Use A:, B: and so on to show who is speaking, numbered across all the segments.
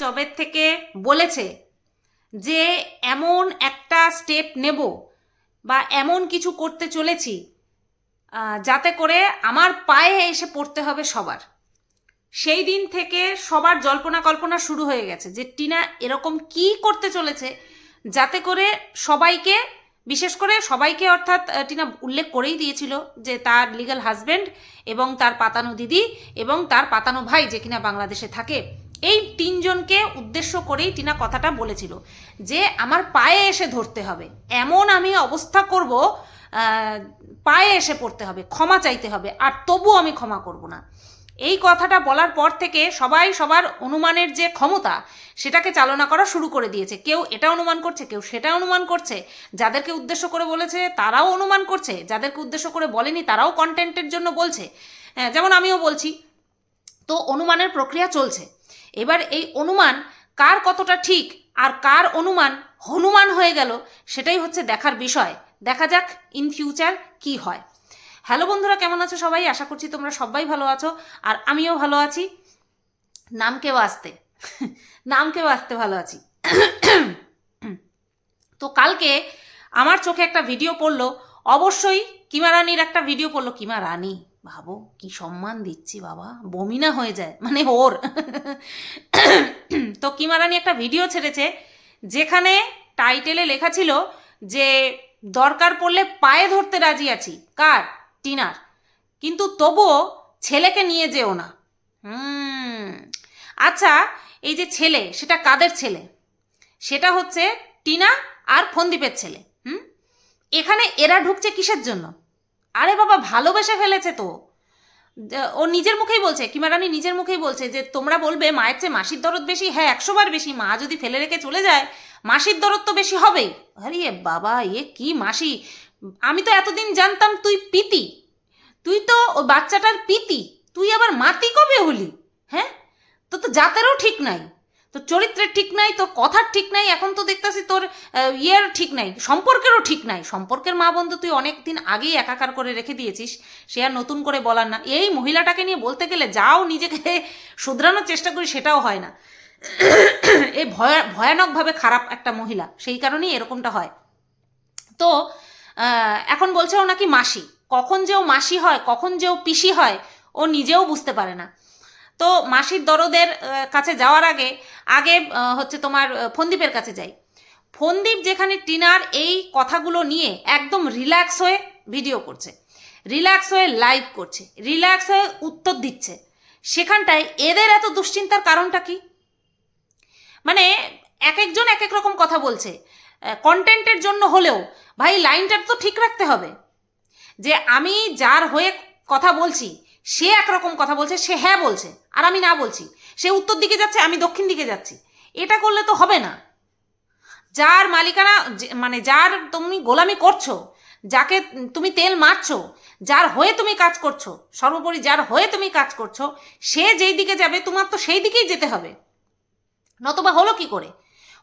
A: জবের থেকে বলেছে যে এমন একটা স্টেপ নেব বা এমন কিছু করতে চলেছি যাতে করে আমার পায়ে এসে পড়তে হবে সবার। সেই দিন থেকে সবার জল্পনা কল্পনা শুরু হয়ে গেছে যে টিনা এরকম কি করতে চলেছে যাতে করে সবাইকে, বিশেষ করে সবাইকে অর্থাৎ টিনা উল্লেখ করেই দিয়েছিল যে তার লিগাল হাজবেন্ড এবং তার পাতানো দিদি এবং তার পাতানো ভাই যে কিনা বাংলাদেশে থাকে। এই তিনজনকে উদ্দেশ্য করেই টিনা কথাটা বলেছিল যে আমার পায়ে এসে ধরতে হবে। এমন আমি অবস্থা করব পায়ে এসে পড়তে হবে ক্ষমা চাইতে হবে আর তবু আমি ক্ষমা করব না। এই কথাটা বলার পর থেকে সবাই সবার অনুমানের যে ক্ষমতা সেটাকে চালনা করা শুরু করে দিয়েছে। কেউ এটা অনুমান করছে কেউ সেটা অনুমান করছে যাদেরকে উদ্দেশ্য করে বলেছে তারাও অনুমান করছে যাদেরকে উদ্দেশ্য করে বলেনি তারাও কন্টেন্টের জন্য বলছে। হ্যাঁ, যেমন আমিও বলছি তো অনুমানের প্রক্রিয়া চলছে। এবার এই অনুমান কার কতটা ঠিক আর কার অনুমান হনুমান হয়ে গেল সেটাই হচ্ছে দেখার বিষয়। দেখা যাক ইন ফিউচার কি হয়। হ্যালো বন্ধুরা, কেমন আছো সবাই? আশা করছি তোমরা সবাই ভালো আছো আর আমিও ভালো আছি। নামকে বাঁচতে নামকে আসতে ভালো আছি। তো কালকে আমার চোখে একটা ভিডিও পড়ল। অবশ্যই কিমা রানীর একটা ভিডিও পড়ল। কিমা রানী ভাবো, কি সম্মান দিচ্ছি বাবা। বমিনা হয়ে যায় মানে ওর। তো কিমা রানী একটা ভিডিও ছেড়েছে, যেখানে টাইটেলে লেখা ছিল যে, দরকার পড়লে পায়ে ধরতে রাজি আছি। কার? টিনার। কিন্তু তবুও ছেলেকে নিয়ে যেও না। হুম। আচ্ছা এই যে ছেলে, সেটা কাদের ছেলে? সেটা হচ্ছে টিনা আর ফন্দীপের ছেলে। হুম? এখানে এরা ঢুকছে কিসের জন্য? আরে বাবা, ভালোবেসে ফেলেছে তো। ও নিজের মুখেই বলছে কিমা রানী নিজের মুখেই বলছে যে, তোমরা বলবে মায়ের চেয়ে মাসির দরদ বেশি? হ্যাঁ একশো বার বেশি। মা যদি ফেলে রেখে চলে যায়, মাসির দরদ তো বেশি হবেই। আরে বাবা, এ কি মাসি? আমি তো এতদিন জানতাম তুই পিতি। তুই তো ও বাচ্চাটার পিতি। তুই আবার মাতি কবে হলি? হ্যাঁ? তো তো জাতেরও ঠিক নাই। তো চরিত্রের ঠিক নাই তোর কথার ঠিক নাই, এখন তো দেখতেছি তোর ইয়ের ঠিক নাই, সম্পর্কেরও ঠিক নাই। সম্পর্কের মা বন্ধু তুই অনেক দিন আগেই একাকার করে রেখে দিয়েছিস, সে আর নতুন করে বলার না। এই মহিলাটাকে নিয়ে বলতে গেলে যাও, নিজেকে শুধরানোর চেষ্টা করি, সেটাও হয় না। এই ভয়া, ভয়ানকভাবে খারাপ একটা মহিলা, সেই কারণেই এরকমটা হয়। তো এখন বলছে ও নাকি মাসি। কখন যে ও মাসি হয়, কখন যে ও পিসি হয়, ও নিজেও বুঝতে পারে না। তো মাসির দরদের কাছে যাওয়ার আগে আগে হচ্ছে তোমার ফন্দীপের কাছে যাই। ফন্দীপ যেখানে টিনার এই কথাগুলো নিয়ে একদম রিল্যাক্স হয়ে ভিডিও করছে। রিল্যাক্স হয়ে লাইভ করছে। রিল্যাক্স হয়ে উত্তর দিচ্ছে। সেখানটায় এদের এত দুশ্চিন্তার কারণটা কি? মানে এক একজন এক এক রকম কথা বলছে। কন্টেন্টের জন্য হলেও, ভাই লাইনটা তো ঠিক রাখতে হবে। যে আমি যার হয়ে কথা বলছি সে একরকম কথা বলছে, সে হ্যাঁ বলছে, আর আমি না বলছি। সে উত্তর দিকে যাচ্ছে, আমি দক্ষিণ দিকে যাচ্ছি। এটা করলে তো হবে না। যার মালিকানা মানে যার তুমি গোলামি করছ, যাকে তুমি তেল মারছো, যার হয়ে তুমি কাজ করছ, সর্বোপরি যার হয়ে তুমি কাজ করছ, সে যেই দিকে যাবে, তোমার তো সেই দিকেই যেতে হবে। নতবা হলো কি করে?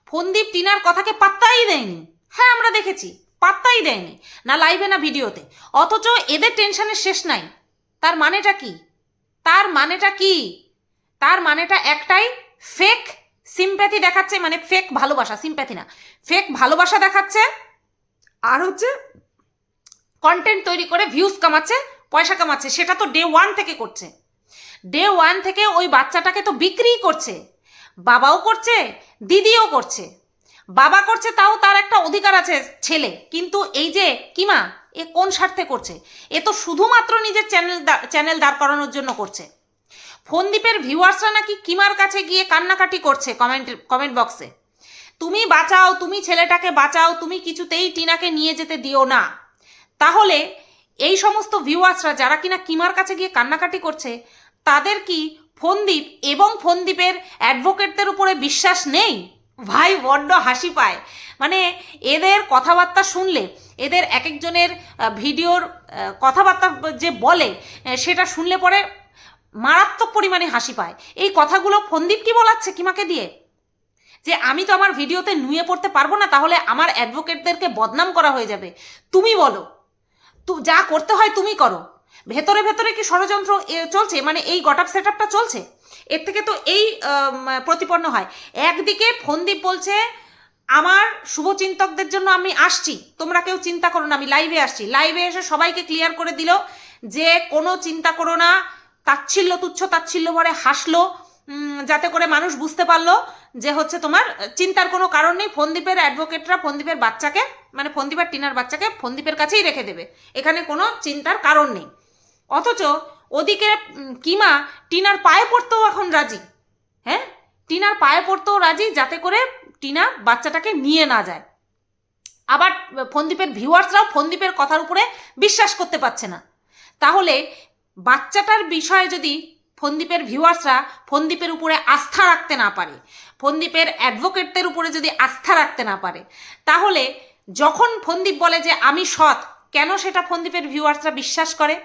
A: ফন্দীপ টিনার কথাকে পাত্তাই দেয়নি। হ্যাঁ আমরা দেখেছি, পাত্তাই দেয়নি, না লাইভে না ভিডিওতে অথচ এদের টেনশনের শেষ নাই। তার মানেটা কি? তার মানেটা কি? তার মানেটা একটাই ফেক সিম্প্যাথি দেখাচ্ছে মানে ফেক ভালোবাসা সিম্প্যাথি না। ফেক ভালোবাসা দেখাচ্ছে আর হচ্ছে কন্টেন্ট তৈরি করে ভিউজ কামাচ্ছে, পয়সা কামাচ্ছে, সেটা তো ডে ওয়ান থেকে করছে। ডে ওয়ান থেকে ওই বাচ্চাটাকে তো বিক্রি করছে, বাবাও করছে, দিদিও করছে। বাবা করছে তাও তার একটা অধিকার আছে ছেলে। কিন্তু এই যে কিমা এ কোন স্বার্থে করছে? এ তো শুধুমাত্র নিজের চ্যানেল চ্যানেল দাঁড় করানোর জন্য করছে। ফোনদীপের ভিউয়ার্সরা নাকি কিমার কাছে গিয়ে কান্নাকাটি করছে কমেন্ট কমেন্ট বক্সে তুমি বাঁচাও, তুমি ছেলেটাকে বাঁচাও, তুমি কিছুতেই টিনাকে নিয়ে যেতে দিও না। তাহলে এই সমস্ত ভিউয়ার্সরা যারা কিনা কিমার কাছে গিয়ে কান্নাকাটি করছে, তাদের কি ফন্দীপ এবং ফন্দীপের অ্যাডভোকেটদের উপরে বিশ্বাস নেই? ভাই, বড্ড হাসি পায়। মানে এদের কথাবার্তা শুনলে এদের এক একজনের ভিডিওর কথাবার্তা যে বলে সেটা শুনলে পরে মারাত্মক পরিমাণে হাসি পায়। এই কথাগুলো ফন্দীপ কি বলাচ্ছে কিমাকে দিয়ে? যে আমি তো আমার ভিডিওতে নুয়ে পড়তে পারব না, তাহলে আমার অ্যাডভোকেটদেরকে বদনাম করা হয়ে যাবে। তুমি বলো, তু, যা করতে হয় তুমি করো। ভেতরে ভেতরে কি ষড়যন্ত্র চলছে? মানে এই গট আপ সেট চলছে? এর থেকে তো এই প্রতিপন্ন হয়। একদিকে ফন্দীপ বলছে আমার শুভচিন্তকদের জন্য আমি আসছি। তোমরা কেউ চিন্তা করো না, আমি লাইভে আসছি। লাইভে এসে সবাইকে ক্লিয়ার করে দিল যে কোনো চিন্তা করো না, তাচ্ছিল্য, তুচ্ছ তাচ্ছিল্য ভরে হাসলো যাতে করে মানুষ বুঝতে পারল যে হচ্ছে তোমার চিন্তার কোনো কারণ নেই। ফন্দীপের অ্যাডভোকেটরা ফন্দীপের বাচ্চাকে মানে ফন্দীপ আর টিনার বাচ্চাকে ফন্দীপের কাছেই রেখে দেবে। এখানে কোনো চিন্তার কারণ নেই। অথচ ওদিকে কিমা টিনার পায়ে পড়তেও এখন রাজি। হ্যাঁ? টিনার পায়ে পড়তেও রাজি যাতে করে টিনা বাচ্চাটাকে নিয়ে না যায়। আবার ফন্দীপের ভিউয়ার্সরাও ফন্দীপের কথার উপরে বিশ্বাস করতে পারছে না। তাহলে বাচ্চাটার বিষয়ে যদি ফন্দীপের ভিউয়ার্সরা ফন্দীপের উপরে আস্থা রাখতে না পারে, ফন্দীপের অ্যাডভোকেটদের উপরে যদি আস্থা রাখতে না পারে, তাহলে যখন ফন্দীপ বলে যে আমি সৎ, কেন সেটা ফন্দীপের ভিউয়ার্সরা বিশ্বাস করে?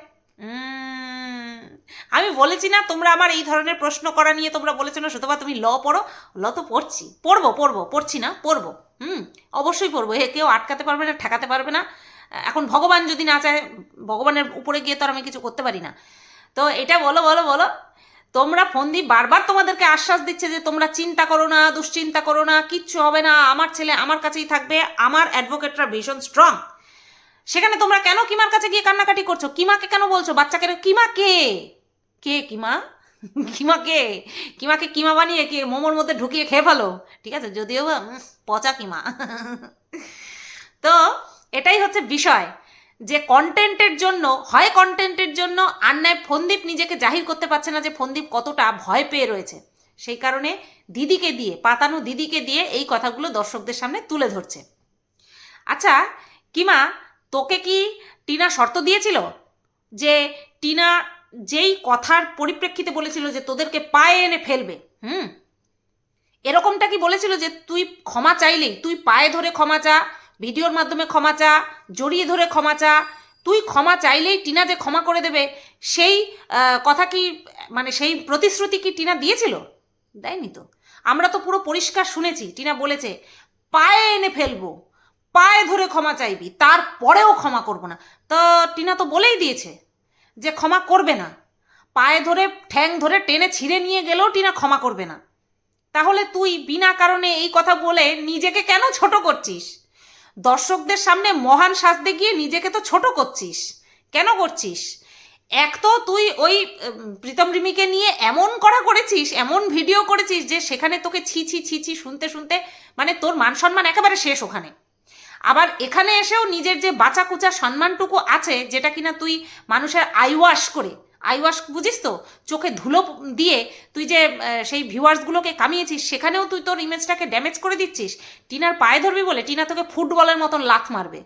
A: আমি বলেছি না তোমরা আমার এই ধরনের প্রশ্ন করা নিয়ে তোমরা বলেছ না সুতবা তুমি ল পড়ো। ল তো পড়ছি। পড়ব পড়ব, পড়ছি না, পড়ব। হুম, অবশ্যই পড়ব। হে কেউ আটকাতে পারবে না, ঠেকাতে পারবে না। এখন ভগবান যদি না চায়, ভগবানের উপরে গিয়ে তো আর আমি কিছু করতে পারি না। তো এটা বলো বলো বলো। তোমরা ফোন ফন্দি বারবার তোমাদেরকে আশ্বাস দিচ্ছে যে তোমরা চিন্তা করো না, দুশ্চিন্তা করো না, কিচ্ছু হবে না। আমার ছেলে আমার কাছেই থাকবে, আমার অ্যাডভোকেটরা ভীষণ স্ট্রং সেখানে তোমরা কেন কিমার কাছে গিয়ে কান্নাকাটি করছ? কিমাকে কেন বলছো? বাচ্চাকে কিমা কে কে? কিমা? কিমা কে কিমাকে কিমা বানিয়ে কে? মোমোর মধ্যে ঢুকিয়ে খেয়ে ফেলো। ঠিক আছে? যদিও পচা কিমা। তো, এটাই হচ্ছে বিষয়। যে কন্টেন্টের জন্য, হয় কন্টেন্টের জন্য আর ফন্দীপ নিজেকে জাহির করতে পারছে না যে ফন্দীপ কতটা ভয় পেয়ে রয়েছে। সেই কারণে দিদিকে দিয়ে, পাতানো দিদিকে দিয়ে এই কথাগুলো দর্শকদের সামনে তুলে ধরছে। আচ্ছা কিমা, তোকে কি টিনা শর্ত দিয়েছিল? যে টিনা যেই কথার পরিপ্রেক্ষিতে বলেছিল যে তোদেরকে পায়ে এনে ফেলবে, হুম? এরকমটা কি বলেছিল যে তুই ক্ষমা চাইলেই তুই পায়ে ধরে ক্ষমা চা, ভিডিওর মাধ্যমে ক্ষমা চা, জড়িয়ে ধরে ক্ষমা চা। তুই ক্ষমা চাইলেই টিনা যে ক্ষমা করে দেবে, সেই কথা কি মানে সেই প্রতিশ্রুতি কি টিনা দিয়েছিল? দেয়নি তো। আমরা তো পুরো পরিষ্কার শুনেছি, টিনা বলেছে, পায়ে এনে ফেলব, পায়ে ধরে ক্ষমা চাইবি, তারপরেও ক্ষমা করব না। তো টিনা তো বলেই দিয়েছে। যে ক্ষমা করবে না। পায়ে ধরে, ঠ্যাং ধরে টেনে ছিঁড়ে নিয়ে গেলেও টিনা ক্ষমা করবে না। তাহলে তুই বিনা কারণে এই কথা বলে নিজেকে কেন ছোট করছিস? দর্শকদের সামনে মহান সাজতে গিয়ে নিজেকে তো ছোট করছিস। কেন করছিস? এক তো তুই ওই প্রীতম রিমিকে নিয়ে এমন করা করেছিস, এমন ভিডিও করেছিস যে সেখানে তোকে ছি ছি ছি ছি, শুনতে শুনতে মানে তোর মান সম্মান একেবারে শেষ ওখানে। আবার এখানে এসেও নিজের যে বাঁচা কুচা সম্মানটুকু আছে, যেটা কিনা তুই মানুষের আইওয়াশ করে, আইওয়াশ বুঝিস তো? চোখে ধুলো দিয়ে তুই যে সেই ভিউয়ার্সগুলোকে কামিয়েছিস, সেখানেও তুই তোর ইমেজটাকে ড্যামেজ করে দিচ্ছিস। টিনার পায়ে ধরবি বলে টিনা তোকে ফুটবলের মতন লাথ মারবে।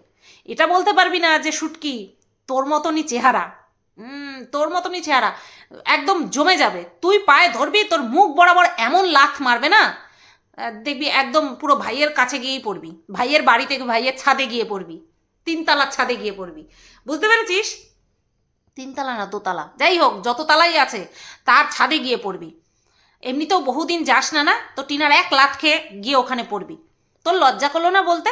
A: এটা বলতে পারবি না যে শুটকি তোর মতনই চেহারা। তোর মতনই চেহারা। একদম জমে যাবে। তুই পায়ে ধরবি, তোর মুখ বরাবর এমন লাথ মারবে না? দেখবি একদম পুরো ভাইয়ের কাছে গিয়েই পড়বি। ভাইয়ের বাড়িতে, ভাইয়ের ছাদে গিয়ে পড়বি। তিনতলার ছাদে গিয়ে পড়বি। বুঝতে পেরেছিস? তিনতলা না দোতলা। যাই হোক, যত তালাই আছে, তার ছাদে গিয়ে পড়বি। এমনিতেও বহুদিন যাস না না, তো টিনার এক লাত খেয়ে গিয়ে ওখানে পড়বি। তোর লজ্জা করল না বলতে?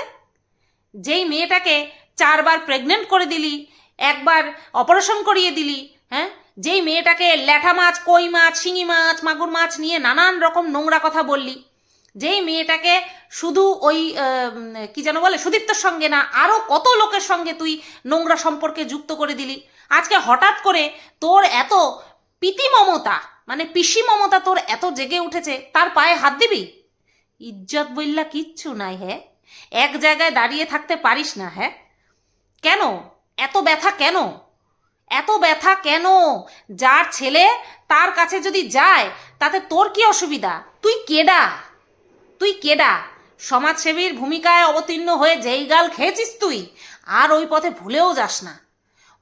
A: যেই মেয়েটাকে চারবার প্রেগনেন্ট করে দিলি, একবার অপারেশন করিয়ে দিলি হ্যাঁ? যেই মেয়েটাকে ল্যাঠা মাছ, কই মাছ, শিঙি মাছ, মাগুর মাছ নিয়ে নানান রকম নোংরা কথা বললি যেই মেয়েটাকে শুধু ওই কি যেন বলে, সুদীপ্তর সঙ্গে না আরও কত লোকের সঙ্গে তুই নোংরা সম্পর্কে যুক্ত করে দিলি। আজকে হঠাৎ করে তোর এত পিতি মমতা মানে পিসি মমতা তোর এত জেগে উঠেছে, তার পায়ে হাত দিবি? ইজ্জত বললা কিচ্ছু নাই হ্যাঁ এক জায়গায় দাঁড়িয়ে থাকতে পারিস না হ্যাঁ কেন? এত ব্যথা কেন? এত ব্যথা কেন? যার ছেলে তার কাছে যদি যায়, তাতে তোর কি অসুবিধা? তুই কেডা? তুই কেডা? সমাজসেবীর ভূমিকায় অবতীর্ণ হয়ে যেই গাল খেয়েছিস তুই, আর ওই পথে ভুলেও যাস না।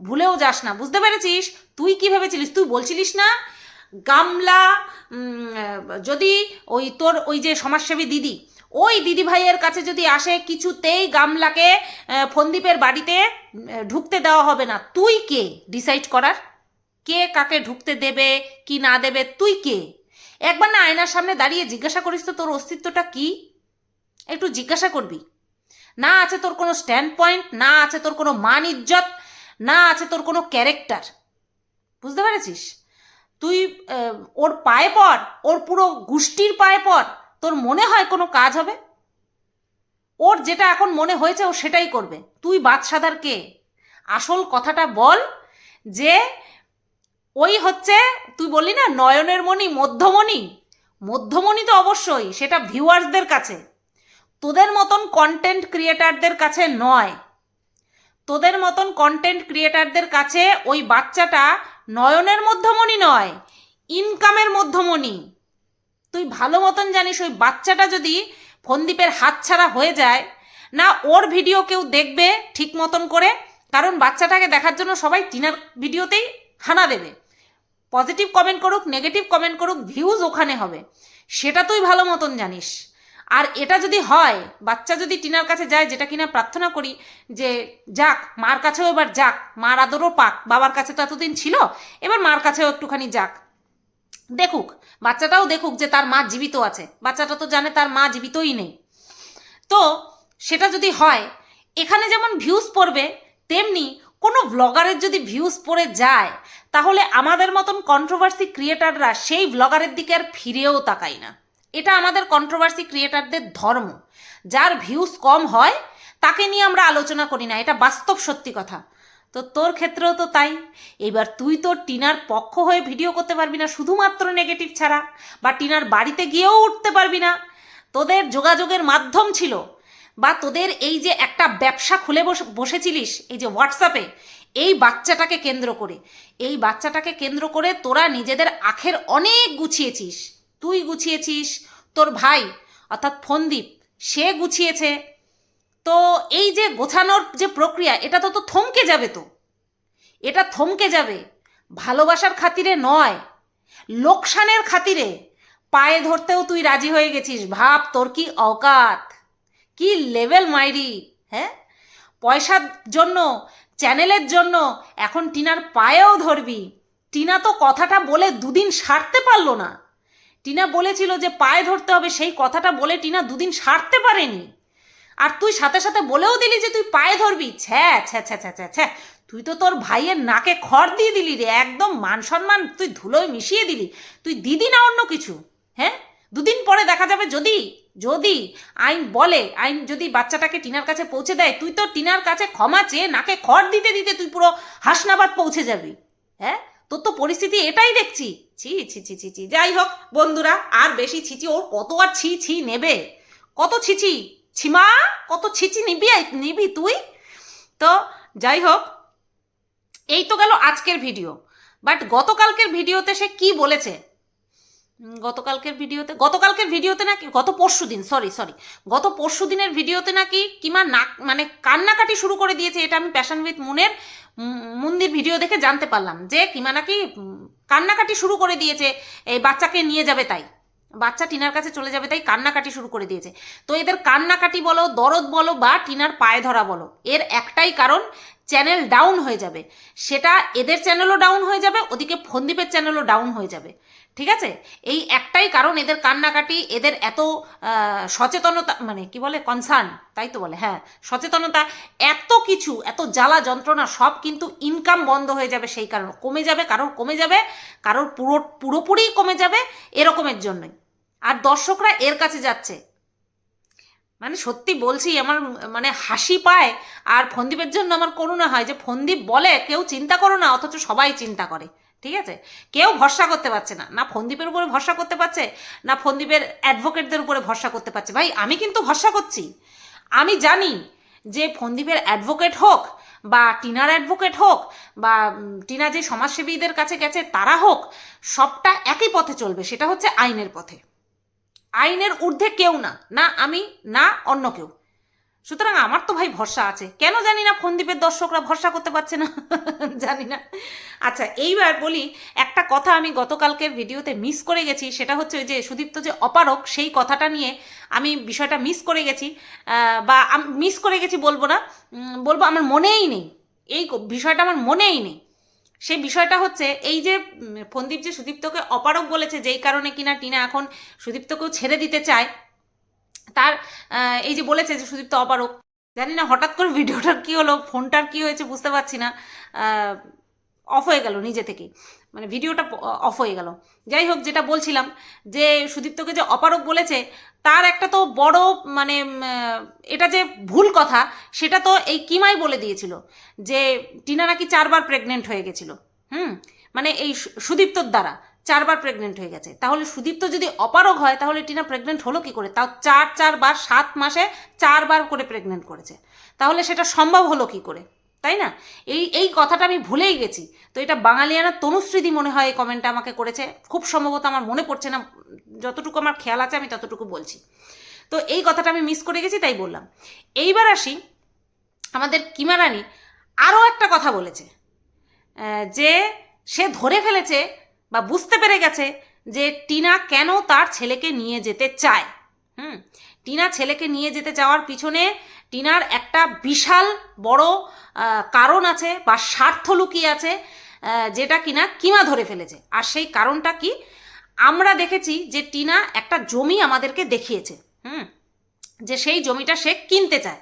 A: ভুলেও যাস না, বুঝতে পেরেছিস? তুই কি ভেবেছিলিস? তুই বলছিলিস না? গামলা যদি ওই তোর ওই যে সমাজসেবী দিদি, ওই দিদি ভাইয়ের কাছে যদি আসে কিছুতেই গামলাকে ফন্দীপের বাড়িতে ঢুকতে দেওয়া হবে না। তুই কে? ডিসাইড করার। কে কাকে ঢুকতে দেবে, কি না দেবে, তুই কে? একবার না আয়নার সামনে দাঁড়িয়ে জিজ্ঞাসা করিস তো, তোর অস্তিত্বটা কি? একটু জিজ্ঞাসা করবি। না আছে তোর কোনো স্ট্যান্ড পয়েন্ট না আছে তোর কোনো মান ইজ্জত, না আছে তোর কোনো ক্যারেক্টার বুঝতে পেরেছিস? তুই ওর পায়ে পর ওর পুরো গোষ্ঠীর পায়ে পর তোর মনে হয় কোনো কাজ হবে? ওর যেটা এখন মনে হয়েছে, ও সেটাই করবে। তুই বাদশাদার কে? আসল কথাটা বল যে ওই হচ্ছে, তুই বললি না, নয়নের মণি, মধ্যমণি? মধ্যমণি তো অবশ্যই, সেটা ভিউয়ার্সদের কাছে। তোদের মতন কন্টেন্ট ক্রিয়েটারদের কাছে নয়। তোদের মতন কন্টেন্ট ক্রিয়েটারদের কাছে ওই বাচ্চাটা নয়নের মধ্যমণি নয় ইনকামের মধ্যমণি। তুই ভালো মতন জানিস, ওই বাচ্চাটা যদি ফন্দীপের হাতছাড়া হয়ে যায়, না ওর ভিডিও কেউ দেখবে ঠিক মতন করে, কারণ বাচ্চাটাকে দেখার জন্য সবাই টিনার ভিডিওতেই হানা দেবে। পজিটিভ কমেন্ট করুক নেগেটিভ কমেন্ট করুক ভিউজ ওখানে হবে। সেটা তুই ভালো মতন জানিস। আর এটা যদি হয়, বাচ্চা যদি টিনার কাছে যায়, যেটা কিনা প্রার্থনা করি যে, যাক, মার কাছেও এবার যাক, মার আদরও পাক, বাবার কাছে তো এতদিন ছিল, এবার মার কাছেও একটুখানি যাক। দেখুক, বাচ্চাটাও দেখুক যে তার মা জীবিত আছে। বাচ্চাটা তো জানে তার মা জীবিতই নেই। তো, সেটা যদি হয়, এখানে যেমন ভিউজ পড়বে, তেমনি কোনো ব্লগারের যদি ভিউজ পড়ে যায়, তাহলে আমাদের মতন কন্ট্রোভার্সি ক্রিয়েটাররা সেই ব্লগারের দিকে আর ফিরেও তাকাই না। এটা আমাদের কন্ট্রোভার্সি ক্রিয়েটারদের ধর্ম। যার ভিউজ কম হয়, তাকে নিয়ে আমরা আলোচনা করি না। এটা বাস্তব সত্যি কথা। তো তোর ক্ষেত্রেও তো তাই। এবার তুই তো টিনার পক্ষ হয়ে ভিডিও করতে পারবি না, শুধুমাত্র নেগেটিভ ছাড়া। বা টিনার বাড়িতে গিয়েও উঠতে পারবি না। তোদের যোগাযোগের মাধ্যম ছিল বা তোদের এই যে একটা ব্যবসা খুলে বসে, বসেছিলিস, এই যে হোয়াটসঅ্যাপে এই বাচ্চাটাকে কেন্দ্র করে, এই বাচ্চাটাকে কেন্দ্র করে তোরা নিজেদের আখের অনেক গুছিয়েছিস। তুই গুছিয়েছিস, তোর ভাই, অর্থাৎ ফন্দীপ, সে গুছিয়েছে। তো এই যে গোছানোর যে প্রক্রিয়া, এটা তো তো থমকে যাবে তো। এটা থমকে যাবে। ভালোবাসার খাতিরে নয়, লোকসানের খাতিরে। পায়ে ধরতেও তুই রাজি হয়ে গেছিস, ভাব তোর কি অকাত। কি লেভেল মাইরি? হ্যাঁ? পয়সার জন্য চ্যানেলের জন্য এখন টিনার পায়েও ধরবি। টিনা তো কথাটা বলে দুদিন সারতে পারল না। টিনা বলেছিল যে পায়ে ধরতে হবে, সেই কথাটা বলে টিনা দুদিন সারতে পারেনি। আর তুই সাথে সাথে বলেও দিলি যে তুই পায়ে ধরবি। ছ্যা ছ্যা ছ্যা ছ্যা ছ্যা ছ্যা, তুই তো তোর ভাইয়ের নাকে খড় দিয়ে দিলি রে, একদম মান সম্মান তুই ধুলোয় মিশিয়ে দিলি। তুই দিদি না অন্য কিছু হ্যাঁ? দুদিন পরে দেখা যাবে যদি যদি আইন বলে, আইন যদি বাচ্চাটাকে টিনার কাছে পৌঁছে দেয়, তুই তো টিনার কাছে ক্ষমা চেয়ে নাকে খড় দিতে দিতে তুই পুরো হাসনাবাদ পৌঁছে যাবি। হ্যাঁ? তোর তো পরিস্থিতি এটাই দেখছি। ছি ছি ছি ছি ছি। যাই হোক, বন্ধুরা, আর বেশি ছিচি ওর কত আর ছি ছি নেবে? কত ছিচি ছিমা কত ছিচি নিবি নিবি তুই? তো যাই হোক, এই তো গেল আজকের ভিডিও। বাট গতকালকের ভিডিওতে সে কি বলেছে? গতকালকের ভিডিওতে গতকালকের ভিডিওতে নাকি, গত পরশু দিন সরি সরি গত পরশু দিনের ভিডিওতে নাকি কিমা নাক মানে কান্নাকাটি শুরু করে দিয়েছে, এটা আমি প্যাশন উইথ মুনের মুন্দির ভিডিও দেখে জানতে পারলাম, যে কিমা নাকি কান্নাকাটি শুরু করে দিয়েছে, এই বাচ্চাকে নিয়ে যাবে তাই। বাচ্চা টিনার কাছে চলে যাবে তাই কান্নাকাটি শুরু করে দিয়েছে। তো এদের কান্নাকাটি বলো, দরদ বলো বা টিনার পায়ে ধরা বলো, এর একটাই কারণ চ্যানেল ডাউন হয়ে যাবে। সেটা এদের চ্যানেলও ডাউন হয়ে যাবে, ওদিকে ফন্দীপের চ্যানেলও ডাউন হয়ে যাবে। ঠিক আছে? এই একটাই কারণ এদের কান্নাকাটি, এদের এত সচেতনতা মানে কি বলে? কনসার্ন তাই তো বলে হ্যাঁ সচেতনতা, এত কিছু, এত জ্বালা যন্ত্রণা সব কিন্তু ইনকাম বন্ধ হয়ে যাবে সেই কারণ। কমে যাবে, কারোর কমে যাবে, কারোর পুরো, পুরোপুরি কমে যাবে, এরকমের জন্যই। আর দর্শকরা এর কাছে যাচ্ছে। মানে সত্যি বলছি, আমার মানে হাসি পায়, আর ফন্দীপের জন্য আমার করুণা হয় যে ফন্দীপ বলে, কেউ চিন্তা করো না, অথচ সবাই চিন্তা করে। ঠিক আছে? কেউ ভরসা করতে পারছে না। না ফন্দীপের উপরে ভরসা করতে পারছে, না ফন্দীপের অ্যাডভোকেটদের উপরে ভরসা করতে পারছে। ভাই, আমি কিন্তু ভরসা করছি। আমি জানি যে ফন্দীপের অ্যাডভোকেট হোক বা টিনার অ্যাডভোকেট হোক বা টিনা যে সমাজসেবীদের কাছে গেছে, তারা হোক, সবটা একই পথে চলবে। সেটা হচ্ছে আইনের পথে। আইনের ঊর্ধ্বে কেউ না। না আমি, না অন্য কেউ। সুতরাং আমার তো ভাই ভরসা আছে। কেন জানি না ফন্দীপের দর্শকরা ভরসা করতে পারছে না? জানি না। আচ্ছা এইবার বলি, একটা কথা আমি গতকালকের ভিডিওতে মিস করে গেছি, সেটা হচ্ছে ওই যে সুদীপ্ত যে অপারক সেই কথাটা নিয়ে আমি বিষয়টা মিস করে গেছি বা মিস করে গেছি বলব না বলব আমার মনেই নেই। এই বিষয়টা আমার মনেই নেই। সেই বিষয়টা হচ্ছে, এই যে ফন্দীপ যে সুদীপ্তকে অপারক বলেছে, যেই কারণে কিনা টিনা এখন সুদীপ্তকেও ছেড়ে দিতে চায় তার এই যে বলেছে যে সুদীপ্ত অপারক জানি না হঠাৎ করে ভিডিওটার কি হলো, ফোনটার কি হয়েছে বুঝতে পারছি না অফ হয়ে গেল নিজে থেকে মানে ভিডিওটা অফ হয়ে গেল। যাই হোক, যেটা বলছিলাম যে সুদীপ্তকে যে অপারক বলেছে, তার একটা তো বড় মানে এটা যে ভুল কথা, সেটা তো এই কিমাই বলে দিয়েছিল যে টিনা নাকি চারবার প্রেগনেন্ট হয়ে গেছিল। হুম? মানে এই সুদীপ্তর দ্বারা। চারবার প্রেগনেন্ট হয়ে গেছে। তাহলে সুদীপ্ত যদি অপারগ হয়, তাহলে টিনা প্রেগনেন্ট হলো কি করে? তাও চার, চারবার, সাত মাসে চারবার করে প্রেগনেন্ট করেছে। তাহলে সেটা সম্ভব হলো কি করে? তাই না? এই এই কথাটা আমি ভুলেই গেছি। তো এটা বাঙালিয়ানা তনুশ্রীদি মনে হয় এই কমেন্টটা আমাকে করেছে। খুব সম্ভবত আমার মনে পড়ছে না। যতটুকু আমার খেয়াল আছে, আমি ততটুকু বলছি। তো এই কথাটা আমি মিস করে গেছি, তাই বললাম। এইবার আসি, আমাদের কিমারানি আরও একটা কথা বলেছে। যে সে ধরে ফেলেছে বা বুঝতে পেরে গেছে যে টিনা কেন তার ছেলেকে নিয়ে যেতে চায়। হুম? টিনা ছেলেকে নিয়ে যেতে চাওয়ার পিছনে টিনার একটা বিশাল বড় কারণ আছে বা স্বার্থ লুকিয়ে আছে যেটা কিনা কিমা ধরে ফেলেছে। আর সেই কারণটা কি? আমরা দেখেছি যে টিনা একটা জমি আমাদেরকে দেখিয়েছে। হুম? যে সেই জমিটা সে কিনতে চায়।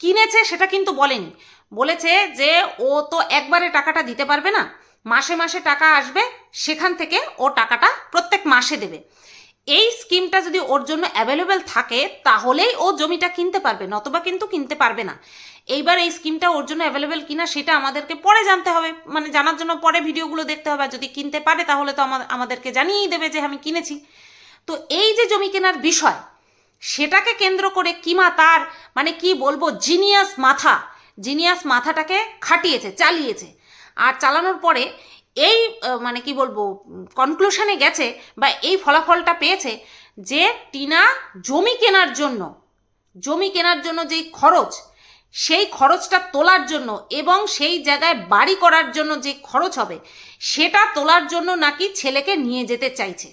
A: কিনেছে সেটা কিন্তু বলেনি। বলেছে যে ও তো একবারে টাকাটা দিতে পারবে না। মাসে মাসে টাকা আসবে, সেখান থেকে ও টাকাটা প্রত্যেক মাসে দেবে। এই স্কিমটা যদি ওর জন্য অ্যাভেলেবেল থাকে, তাহলেই ও জমিটা কিনতে পারবে, নতবা কিন্তু কিনতে পারবে না। এইবার এই স্কিমটা ওর জন্য অ্যাভেলেবেল কিনা, সেটা আমাদেরকে পরে জানতে হবে। মানে জানার জন্য পরে ভিডিওগুলো দেখতে হবে, আর যদি কিনতে পারে, তাহলে তো আমা- আমাদেরকে জানিয়েই দেবে যে আমি কিনেছি। তো এই যে জমি কেনার বিষয়, সেটাকে কেন্দ্র করে কিমা তার মানে কি বলব, জিনিয়াস মাথা, জিনিয়াস মাথাটাকে খাটিয়েছে, চালিয়েছে। আর চালানোর পরে এই মানে কি বলব কনক্লুশনে গেছে বা এই ফলাফলটা পেয়েছে যে টিনা জমি কেনার জন্য, জমি কেনার জন্য যেই খরচ, সেই খরচটা তোলার জন্য এবং সেই জায়গায় বাড়ি করার জন্য যে খরচ হবে, সেটা তোলার জন্য নাকি ছেলেকে নিয়ে যেতে চাইছে।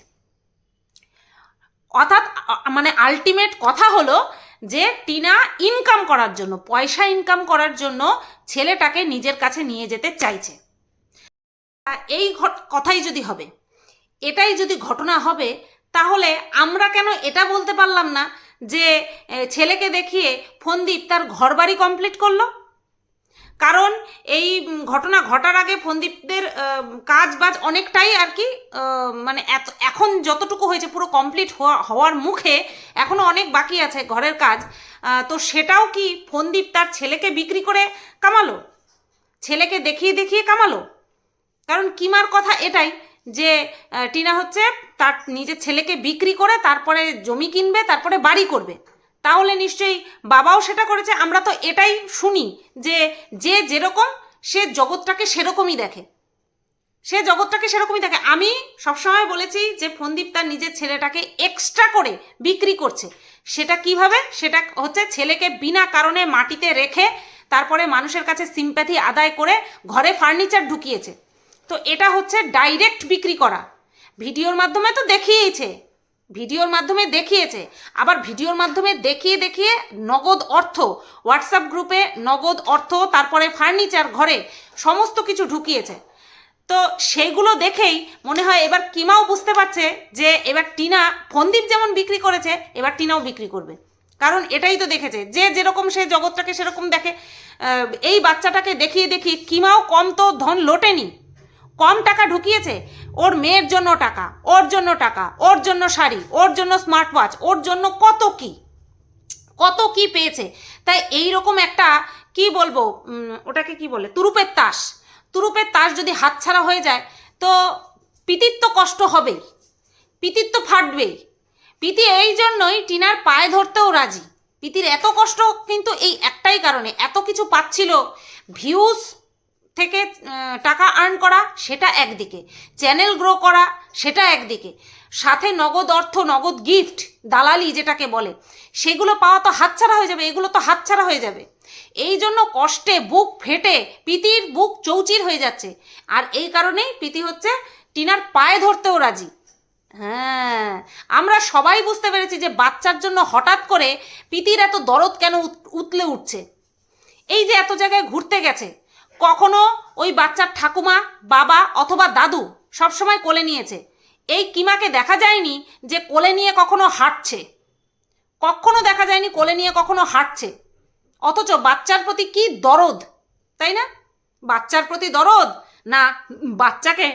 A: অর্থাৎ মানে আলটিমেট কথা হলো যে টিনা ইনকাম করার জন্য, পয়সা ইনকাম করার জন্য ছেলেটাকে নিজের কাছে নিয়ে যেতে চাইছে। এই কথাই যদি হবে, এটাই যদি ঘটনা হবে, তাহলে আমরা কেন এটা বলতে পারলাম না যে ছেলেকে দেখিয়ে ফন্দীপ তার ঘরবাড়ি কমপ্লিট করল? কারণ এই ঘটনা ঘটার আগে ফন্দীপদের কাজ বাজ অনেকটাই আর কি মানে এত, এখন যতটুকু হয়েছে পুরো কমপ্লিট হওয়ার মুখে এখনও অনেক বাকি আছে ঘরের কাজ। তো সেটাও কি ফন্দীপ তার ছেলেকে বিক্রি করে কামালো? ছেলেকে দেখিয়ে দেখিয়ে কামালো? কারণ কিমার কথা এটাই যে টিনা হচ্ছে তার নিজের ছেলেকে বিক্রি করে তারপরে জমি কিনবে, তারপরে বাড়ি করবে। তাহলে নিশ্চয়ই বাবাও সেটা করেছে, আমরা তো এটাই শুনি যে যে যেরকম সে জগৎটাকে সেরকমই দেখে। সে জগৎটাকে সেরকমই দেখে। আমি সবসময় বলেছি যে ফন্দীপ তার নিজের ছেলেটাকে এক্সট্রা করে বিক্রি করছে। সেটা কীভাবে? সেটা হচ্ছে ছেলেকে বিনা কারণে মাটিতে রেখে তারপরে মানুষের কাছে সিম্প্যাথি আদায় করে ঘরে ফার্নিচার ঢুকিয়েছে। তো এটা হচ্ছে ডাইরেক্ট বিক্রি করা। ভিডিওর মাধ্যমে তো দেখিয়েছে ভিডিওর মাধ্যমে দেখিয়েছে। আবার ভিডিওর মাধ্যমে দেখিয়ে দেখিয়ে নগদ অর্থ হোয়াটসঅ্যাপ গ্রুপে নগদ অর্থ, তারপরে ফার্নিচার ঘরে সমস্ত কিছু ঢুকিয়েছে। তো সেইগুলো দেখেই মনে হয় এবার কিমাও বুঝতে পারছে যে এবার টিনা ফন্দীপ যেমন বিক্রি করেছে, এবার টিনাও বিক্রি করবে। কারণ এটাই তো দেখেছে যে যেরকম সে জগৎটাকে সেরকম দেখে। এই বাচ্চাটাকে দেখিয়ে দেখিয়ে কিমাও কম তো ধন লোটেনি। কম টাকা ঢুকিয়েছে, ওর মেয়ের জন্য টাকা, ওর জন্য টাকা, ওর জন্য শাড়ি, ওর জন্য স্মার্ট ওয়াচ ওর জন্য কত কি কত কি পেয়েছে। তাই এই রকম একটা, কি বলব ওটাকে কি বলে, তুরুপের তাস। তুরুপের তাস যদি হাতছাড়া হয়ে যায়, তো পিতির তো কষ্ট হবেই, পিতির তো ফাটবেই। পিতি এই জন্যই টিনার পায়ে ধরতেও রাজি। পিতির এত কষ্ট কিন্তু এই একটাই কারণে, এত কিছু পাচ্ছিল ভিউজ থেকে টাকা আর্ন করা, সেটা একদিকে। চ্যানেল গ্রো করা, সেটা একদিকে। সাথে নগদ অর্থ, নগদ গিফট দালালি যেটাকে বলে, সেগুলো পাওয়া তো হাতছাড়া হয়ে যাবে, এগুলো তো হাতছাড়া হয়ে যাবে। এই জন্য কষ্টে বুক ফেটে পিতির বুক চৌচির হয়ে যাচ্ছে। আর এই কারণেই পিতি হচ্ছে টিনার পায়ে ধরতেও রাজি। হ্যাঁ আমরা সবাই বুঝতে পেরেছি যে বাচ্চার জন্য হঠাৎ করে পিতির এত দরদ কেন উত- উতলে উঠছে। এই যে এত জায়গায় ঘুরতে গেছে কখনো ওই বাচ্চার ঠাকুমা, বাবা অথবা দাদু সবসময় কোলে নিয়েছে। এই কিমাকে দেখা যায়নি যে কোলে নিয়ে কখনো হাঁটছে। কখনো দেখা যায়নি কোলে নিয়ে কখনো হাঁটছে। অথচ বাচ্চার প্রতি কি দরদ, তাই না? বাচ্চার প্রতি দরদ না বাচ্চাকে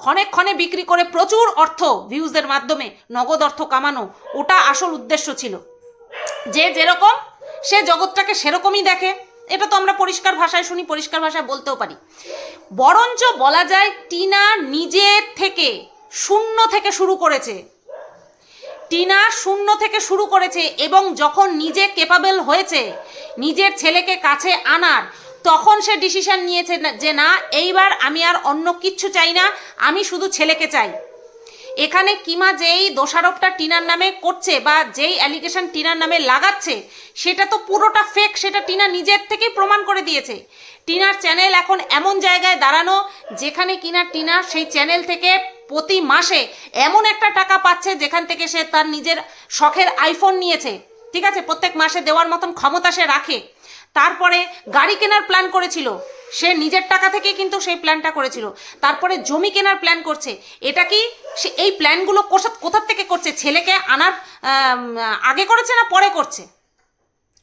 A: ক্ষণে ক্ষণে বিক্রি করে প্রচুর অর্থ ভিউজের মাধ্যমে নগদ অর্থ কামানো, ওটা আসল উদ্দেশ্য ছিল। যে যেরকম, সে জগৎটাকে সেরকমই দেখে। এটা তো আমরা পরিষ্কার ভাষায় শুনি, পরিষ্কার ভাষায় বলতেও পারি। বরঞ্চ বলা যায় টিনা নিজের থেকে শূন্য থেকে শুরু করেছে। টিনা শূন্য থেকে শুরু করেছে এবং যখন নিজে কেপাবেল হয়েছে, নিজের ছেলেকে কাছে আনার, তখন সে ডিসিশন নিয়েছে যে না, এইবার আমি আর অন্য কিচ্ছু চাই না, আমি শুধু ছেলেকে চাই। এখানে কিমা যেই দোষারোপটা টিনার নামে করছে বা যেই অ্যালিগেশন টিনার নামে লাগাচ্ছে, সেটা তো পুরোটা ফেক সেটা টিনা নিজের থেকেই প্রমাণ করে দিয়েছে। টিনার চ্যানেল এখন এমন জায়গায় দাঁড়ানো, যেখানে কিনা টিনা সেই চ্যানেল থেকে প্রতি মাসে এমন একটা টাকা পাচ্ছে, যেখান থেকে সে তার নিজের শখের আইফোন নিয়েছে। ঠিক আছে? প্রত্যেক মাসে দেওয়ার মতন ক্ষমতা সে রাখে। তারপরে গাড়ি কেনার প্ল্যান করেছিল। সে নিজের টাকা থেকে কিন্তু সেই প্ল্যানটা করেছিল। তারপরে জমি কেনার প্ল্যান করছে। এটা কি সে এই প্ল্যানগুলো কোথা কোথার থেকে করছে? ছেলেকে আনার আগে করেছে না পরে করছে?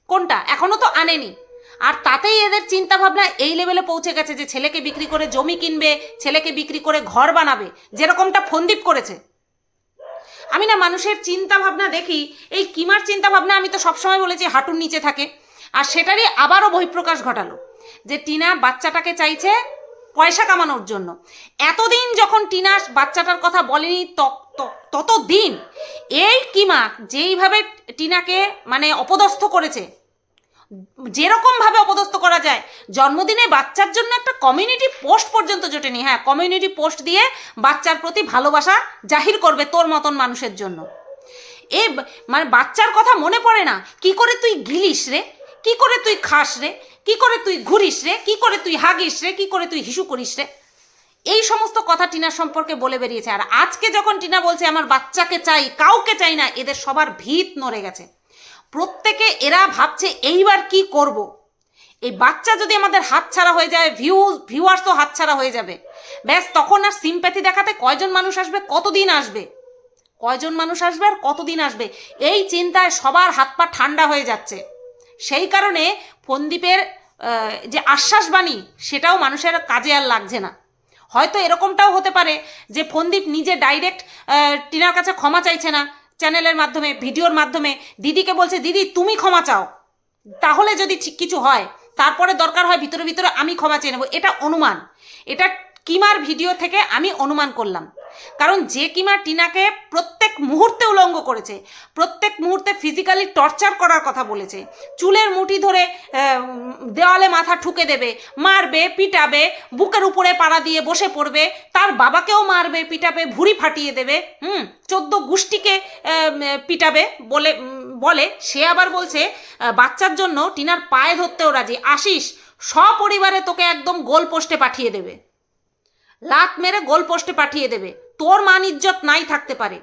A: কোনটা? এখনও তো আনেনি। আর তাতেই এদের চিন্তা ভাবনা এই লেভেলে পৌঁছে গেছে যে ছেলেকে বিক্রি করে জমি কিনবে, ছেলেকে বিক্রি করে ঘর বানাবে, যেরকমটা ফন্দীপ করেছে। আমি না মানুষের চিন্তা ভাবনা দেখি, এই কিমার চিন্তা ভাবনা আমি তো সবসময় বলেছি হাঁটুর নিচে থাকে। আর সেটারই আবারও বহিঃপ্রকাশ ঘটালো যে টিনা বাচ্চাটাকে চাইছে পয়সা কামানোর জন্য। এতদিন যখন টিনা বাচ্চাটার কথা বলেনি ত- ত- ততদিন এই কিমা যেইভাবে টিনাকে মানে অপদস্থ করেছে যেরকম ভাবে অপদস্থ করা যায়, জন্মদিনে বাচ্চার জন্য একটা কমিউনিটি পোস্ট পর্যন্ত জোটেনি। হ্যাঁ কমিউনিটি পোস্ট দিয়ে বাচ্চার প্রতি ভালোবাসা জাহির করবে তোর মতন মানুষের জন্য। এ মানে বাচ্চার কথা মনে পড়ে না, কি করে তুই গিলিস রে? কি করে তুই খাস রে? কি করে তুই ঘুরিস রে? কি করে তুই হাগিস রে? কি করে তুই হিসু করিস রে? এই সমস্ত কথা টিনার সম্পর্কে বলে বেরিয়েছে। আর আজকে যখন টিনা বলছে, আমার বাচ্চাকে চাই, কাউকে চাই না, এদের সবার ভিত নড়ে গেছে। প্রত্যেকে এরা ভাবছে, এইবার কি করব। এই বাচ্চা যদি আমাদের হাতছাড়া হয়ে যায় ভিউ ভিউয়ার্সও হাতছাড়া হয়ে যাবে। ব্যাস, তখন আর সিম্প্যাথি দেখাতে কয়জন মানুষ আসবে? কতদিন আসবে? কয়জন মানুষ আসবে আর কতদিন আসবে? এই চিন্তায় সবার হাত পা ঠান্ডা হয়ে যাচ্ছে। সেই কারণে ফন্দীপের যে আশ্বাসবাণী, সেটাও মানুষের কাজে আর লাগছে না। হয়তো এরকমটাও হতে পারে যে ফন্দীপ নিজে ডাইরেক্ট টিনার কাছে ক্ষমা চাইছে না, চ্যানেলের মাধ্যমে, ভিডিওর মাধ্যমে। দিদিকে বলছে, দিদি, তুমি ক্ষমা চাও। তাহলে যদি কিছু হয়, তারপরে দরকার হয় ভিতরে ভিতরে আমি ক্ষমা চেয়ে নেব। এটা অনুমান। এটা কিমার ভিডিও থেকে আমি অনুমান করলাম। কারণ যে কিমা টিনাকে প্রত্যেক মুহূর্তে উলঙ্গ করেছে। প্রত্যেক মুহূর্তে ফিজিক্যালি টর্চার করার কথা বলেছে। চুলের মুঠি ধরে দেওয়ালে মাথা ঠুকে দেবে, মারবে, পিটাবে, বুকের উপরে পাড়া দিয়ে বসে পড়বে, তার বাবাকেও মারবে, পিটাবে, ভুঁড়ি ফাটিয়ে দেবে, হুম, চোদ্দ গোষ্ঠীকে পিটাবে বলে বলে। সে আবার বলছে বাচ্চার জন্য টিনার পায়ে ধরতেও রাজি। আসিস সপরিবারে তোকে একদম গোল পোস্টে পাঠিয়ে দেবে। লাত মেরে গোল পোস্টে পাঠিয়ে দেবে। তোর মান ইজ্জত নাই থাকতে পারে।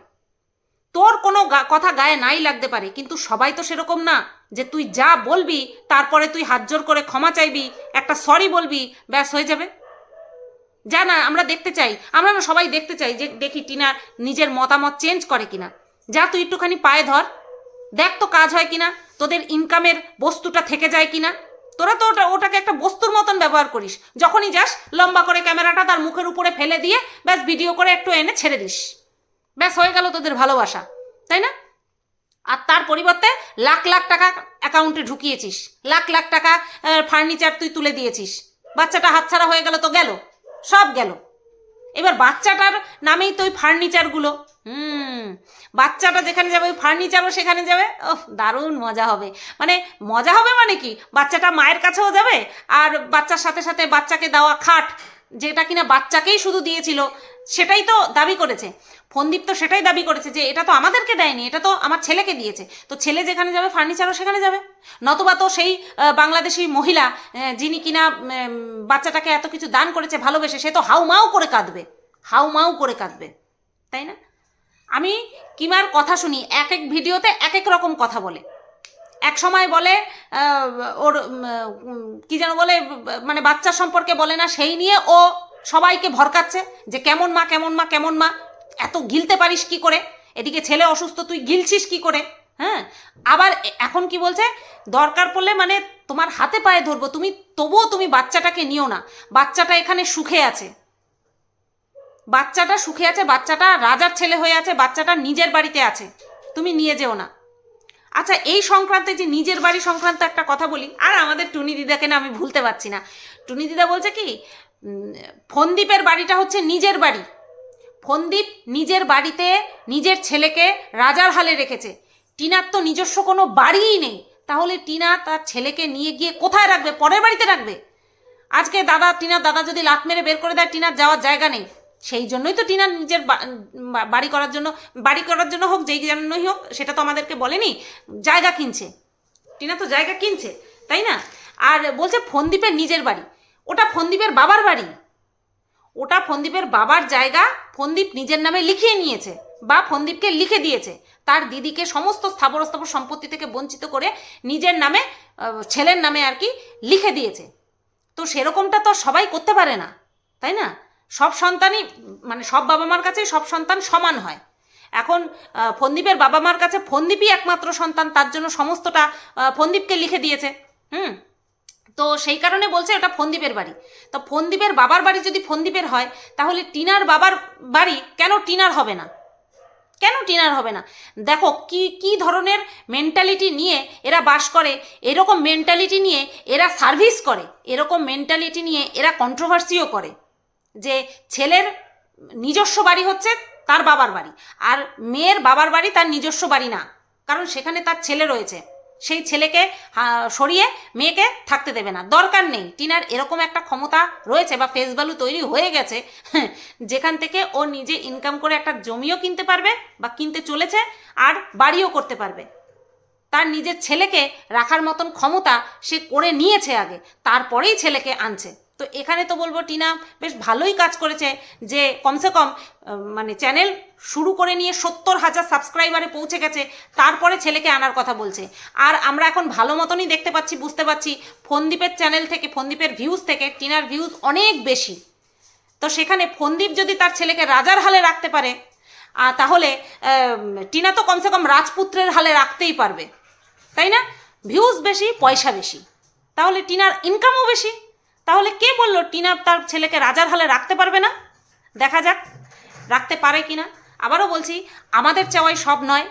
A: তোর কোনো কথা গায়ে নাই লাগতে পারে, কিন্তু সবাই তো সেরকম না, যে তুই যা বলবি, তারপরে তুই হাত জোর করে ক্ষমা চাইবি, একটা সরি বলবি, ব্যাস, হয়ে যাবে। যা না, আমরা দেখতে চাই, আমরা না সবাই দেখতে চাই যে দেখি টিনা নিজের মতামত চেঞ্জ করে কিনা। যা তুই একটুখানি পায়ে ধর, দেখ তো কাজ হয় কিনা, তোদের ইনকামের বস্তুটা থেকে যায় কিনা। তোরা তো ওটা, ওটাকে একটা বস্তুর মতন ব্যবহার করিস, যখনই যাস, লম্বা করে ক্যামেরাটা তার মুখের উপরে ফেলে দিয়ে ব্যাস ভিডিও করে একটু এনে ছেড়ে দিস। ব্যাস, হয়ে গেল তোদের ভালোবাসা, তাই না? আর তার পরিবর্তে লাখ লাখ টাকা অ্যাকাউন্টে ঢুকিয়েছিস, লাখ লাখ টাকা ফার্নিচার তুই তুলে দিয়েছিস। বাচ্চাটা হাতছাড়া হয়ে গেল তো গেল, সব গেল। এবার বাচ্চাটার নামেই তো ওই ফার্নিচারগুলো হুম, বাচ্চাটা যেখানে যাবে, ওই ফার্নিচারও সেখানে যাবে। ওহ, দারুণ মজা হবে। মানে মজা হবে মানে কি? বাচ্চাটা মায়ের কাছেও যাবে, আর বাচ্চার সাথে সাথে বাচ্চাকে দেওয়া খাট, যেটা কিনা বাচ্চাকেই শুধু দিয়েছিল সেটাই তো দাবি করেছে। ফন্দীপ তো সেটাই দাবি করেছে যে এটা তো আমাদেরকে দেয়নি, এটা তো আমার ছেলেকে দিয়েছে। তো ছেলে যেখানে যাবে ফার্নিচারও সেখানে যাবে। নতুবা তো সেই বাংলাদেশি মহিলা যিনি কিনা বাচ্চাটাকে এত কিছু দান করেছে, ভালোবেসে, সে তো হাউমাউ করে কাঁদবে। হাউমাউ করে কাঁদবে। তাই না? আমি কিমার কথা শুনি, এক এক ভিডিওতে এক এক রকম কথা বলে। এক সময় বলে ওর কি যেন বলে মানে বাচ্চা সম্পর্কে বলে না, সেই নিয়ে ও সবাইকে ভরকাচ্ছে যে কেমন মা কেমন মা কেমন মা, এত গিলতে পারিস কি করে? এদিকে ছেলে অসুস্থ, তুই গিলছিস কি করে? হ্যাঁ? আবার এখন কি বলছে? দরকার পড়লে মানে তোমার হাতে পায়ে ধরবো, তুমি, তবুও তুমি বাচ্চাটাকে নিও না। বাচ্চাটা এখানে সুখে আছে। বাচ্চাটা সুখে আছে, বাচ্চাটা রাজার ছেলে হয়ে আছে, বাচ্চাটা নিজের বাড়িতে আছে। তুমি নিয়ে যেও না। আচ্ছা এই সংক্রান্তে যে নিজের বাড়ি সংক্রান্ত একটা কথা বলি, আর আমাদের টুনি দিদাকে না আমি ভুলতে পারছি না। টুনি দিদা বলছে কি ফন্দীপের বাড়িটা হচ্ছে নিজের বাড়ি। ফন্দীপ নিজের বাড়িতে নিজের ছেলেকে রাজার হালে রেখেছে। টিনার তো নিজস্ব কোনো বাড়িই নেই। তাহলে টিনা তার ছেলেকে নিয়ে গিয়ে কোথায় রাখবে? পরের বাড়িতে রাখবে? আজকে দাদা, টিনার দাদা যদি লাত মেরে বের করে দেয়, টিনার যাওয়ার জায়গা নেই। সেই জন্যই তো টিনার নিজের বাড়ি করার জন্য, বাড়ি করার জন্য হোক, যেই জন্যই হোক, সেটা তো আমাদেরকে বলেনি, জায়গা কিনছে। টিনা তো জায়গা কিনছে, তাই না? আর বলছে ফন্দীপের নিজের বাড়ি। ওটা ফন্দীপের বাবার বাড়ি। ওটা ফন্দীপের বাবার জায়গা ফন্দীপ নিজের নামে লিখিয়ে নিয়েছে বা ফন্দীপকে লিখে দিয়েছে। তার দিদিকে সমস্ত স্থাবর স্থাবর সম্পত্তি থেকে বঞ্চিত করে নিজের নামে ছেলের নামে আর কি লিখে দিয়েছে। তো সেরকমটা তো সবাই করতে পারে না, তাই না? সব সন্তানই মানে সব বাবা মার কাছে সব সন্তান সমান হয়। এখন ফন্দীপের বাবা মার কাছে ফন্দীপই একমাত্র সন্তান, তার জন্য সমস্তটা ফন্দীপকে লিখে দিয়েছে। হুম? তো সেই কারণে বলছে ওটা ফন্দীপের বাড়ি। তো ফন্দীপের বাবার বাড়ি যদি ফন্দীপের হয়, তাহলে টিনার বাবার বাড়ি কেন টিনার হবে না? কেন টিনার হবে না? দেখো, কি কি ধরনের মেন্টালিটি নিয়ে এরা বাস করে, এরকম মেন্টালিটি নিয়ে এরা সার্ভিস করে, এরকম মেন্টালিটি নিয়ে এরা কন্ট্রোভার্সিও করে যে ছেলের নিজস্ব বাড়ি হচ্ছে তার বাবার বাড়ি, আর মেয়ের বাবার বাড়ি তার নিজস্ব বাড়ি না, কারণ সেখানে তার ছেলে রয়েছে। সেই ছেলেকে সরিয়ে মেয়েকে থাকতে দেবে না। দরকার নেই। টিনার এরকম একটা ক্ষমতা রয়েছে বা ফেস ভ্যালু তৈরি হয়ে গেছে যেখান থেকে ও নিজে ইনকাম করে একটা জমিও কিনতে পারবে বা কিনতে চলেছে আর বাড়িও করতে পারবে। তার নিজের ছেলেকে রাখার মতন ক্ষমতা সে করে নিয়েছে আগে, তারপরেই ছেলেকে আনছে। তো এখানে তো বলব, টিনা বেশ ভালোই কাজ করেছে যে কমসে কম মানে চ্যানেল শুরু করে নিয়ে সত্তর হাজার সাবস্ক্রাইবারে পৌঁছে গেছে, তারপরে ছেলেকে আনার কথা বলছে। আর আমরা এখন ভালো মতনই দেখতে পাচ্ছি, বুঝতে পারছি ফন্দীপের চ্যানেল থেকে, ফন্দীপের ভিউজ থেকে, টিনার ভিউজ অনেক বেশি। তো সেখানে ফন্দীপ যদি তার ছেলেকে রাজার হালে রাখতে পারে তাহলে টিনা তো কমসে কম রাজপুত্রের হালে রাখতেই পারবে। তাই না? ভিউজ বেশি, পয়সা বেশি। তাহলে টিনার ইনকামও বেশি। তাহলে কে বলল টিনা তার ছেলেকে রাজার হালে রাখতে পারবে না? দেখা যাক, রাখতে পারে কি না আবারও বলছি, আমাদের চাওয়াই সব নয়,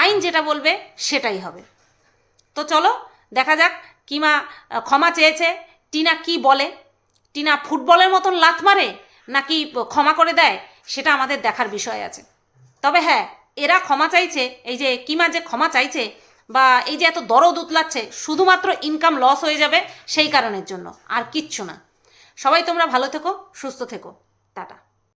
A: আইন যেটা বলবে সেটাই হবে। তো চলো, দেখা যাক কিমা ক্ষমা চেয়েছে, টিনা কি বলে? টিনা ফুটবলের মতন লাথ মারে নাকি ক্ষমা করে দেয়? সেটা আমাদের দেখার বিষয় আছে। তবে হ্যাঁ এরা ক্ষমা চাইছে, এই যে কিমা যে ক্ষমা চাইছে বা এই যে এত দরদ উতলাচ্ছে, শুধুমাত্র ইনকাম লস হয়ে যাবে সেই কারণের জন্য, আর কিচ্ছু না। সবাই তোমরা ভালো থেকো, সুস্থ থেকো। টাটা।